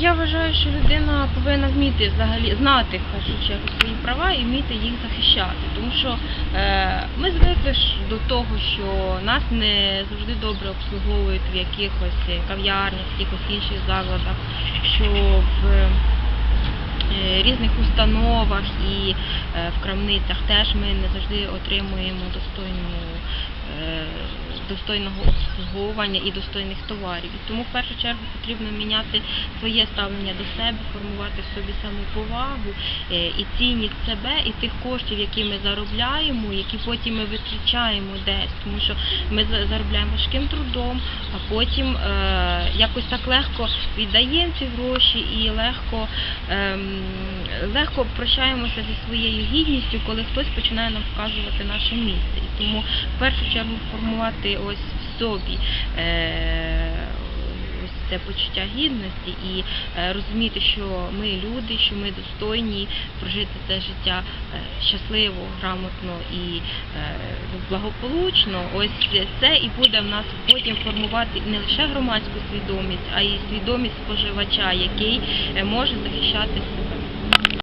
я вважаю, що людина повинна вміти взагалі знати в першу чергу свої права і вміти їх захищати. Тому що е, ми звикли ж до того, що нас не завжди добре обслуговують в якихось кав'ярнях, в якихось інших закладах, що в е, різних установах і е, в крамницях теж ми не завжди отримуємо достойну. е, достойного обслуговування і достойних товарів. І тому в першу чергу потрібно міняти своє ставлення до себе, формувати в собі самоповагу е, і цінність себе і тих коштів, які ми заробляємо, які потім ми витрачаємо десь, тому що ми заробляємо важким трудом, а потім е, якось так легко віддаємо ці гроші і легко, ем, легко прощаємося зі своєю гідністю, коли хтось починає нам вказувати наше місце. І тому в першу чергу формувати ось в собі. Е, ось це почуття гідності і е, розуміти, що ми люди, що ми достойні прожити це життя е, щасливо, грамотно і благополучно. Ось це і буде в нас потім формувати не лише громадську свідомість, а й свідомість споживача, який може захищати себе.